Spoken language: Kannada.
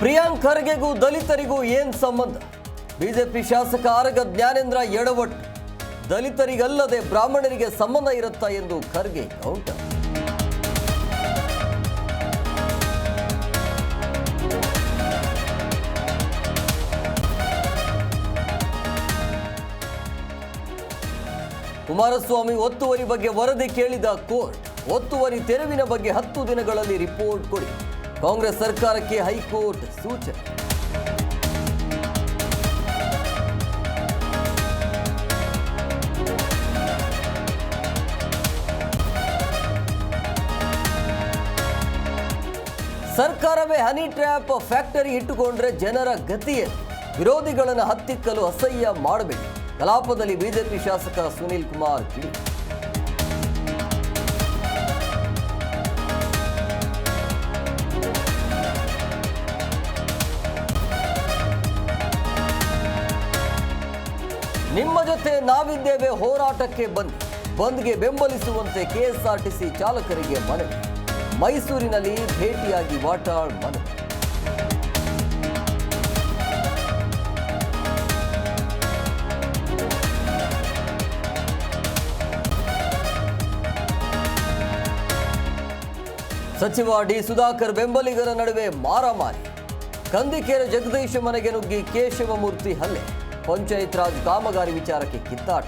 ಪ್ರಿಯಾಂಕ್ ಖರ್ಗೆಗೂ ದಲಿತರಿಗೂ ಏನ್ ಸಂಬಂಧ? ಬಿಜೆಪಿ ಶಾಸಕ ಆರಗ ಜ್ಞಾನೇಂದ್ರ ಯಡವಟ್ ದಲಿತರಿಗಲ್ಲದೆ ಬ್ರಾಹ್ಮಣರಿಗೆ ಸಂಬಂಧ ಇರುತ್ತಾ ಎಂದು ಖರ್ಗೆ ಕೌಂಟರ್. ಕುಮಾರಸ್ವಾಮಿ ಒತ್ತುವರಿ ಬಗ್ಗೆ ವರದಿ ಕೇಳಿದ ಕೋರ್ಟ್, ಒತ್ತುವರಿ ತೆರವಿನ ಬಗ್ಗೆ ಹತ್ತು ದಿನಗಳಲ್ಲಿ ರಿಪೋರ್ಟ್ ಕೊಡಿ. ಕಾಂಗ್ರೆಸ್ ಸರ್ಕಾರಕ್ಕೆ ಹೈಕೋರ್ಟ್ ಸೂಚನೆ. ಸರ್ಕಾರವೇ ಹನಿ ಟ್ರ್ಯಾಪ್ ಫ್ಯಾಕ್ಟರಿ ಇಟ್ಟುಕೊಂಡ್ರೆ ಜನರ ಗತಿಯಲ್ಲಿ ವಿರೋಧಿಗಳನ್ನು ಹತ್ತಿಕ್ಕಲು ಅಸಹ್ಯ ಮಾಡಬೇಕು ಕಲಾಪದಲ್ಲಿ ಬಿಜೆಪಿ ಶಾಸಕ ಸುನೀಲ್ ಕುಮಾರ್ ಕಿಡಿ ನಿಮ್ಮ ಜೊತೆ ನಾವಿದ್ದೇವೆ ಹೋರಾಟಕ್ಕೆ ಬಂದ್, ಬಂದ್ಗೆ ಬೆಂಬಲಿಸುವಂತೆ ಕೆಎಸ್ಆರ್ಟಿಸಿ ಚಾಲಕರಿಗೆ ಮನವಿ. ಮೈಸೂರಿನಲ್ಲಿ ಭೇಟಿಯಾಗಿ ವಾಟಾಳ್ ಮನವಿ. ಸಚಿವ ಡಿ ಸುಧಾಕರ್ ಬೆಂಬಲಿಗರ ನಡುವೆ ಮಾರಾಮಾರಿ. ಕಂದಿಕೇರ ಜಗದೀಶ ಮನೆಗೆ ನುಗ್ಗಿ ಕೇಶವಮೂರ್ತಿ ಹಲ್ಲೆ. ಪಂಚಾಯತ್ ರಾಜ್ ಕಾಮಗಾರಿ ವಿಚಾರಕ್ಕೆ ಕಿತ್ತಾಟ.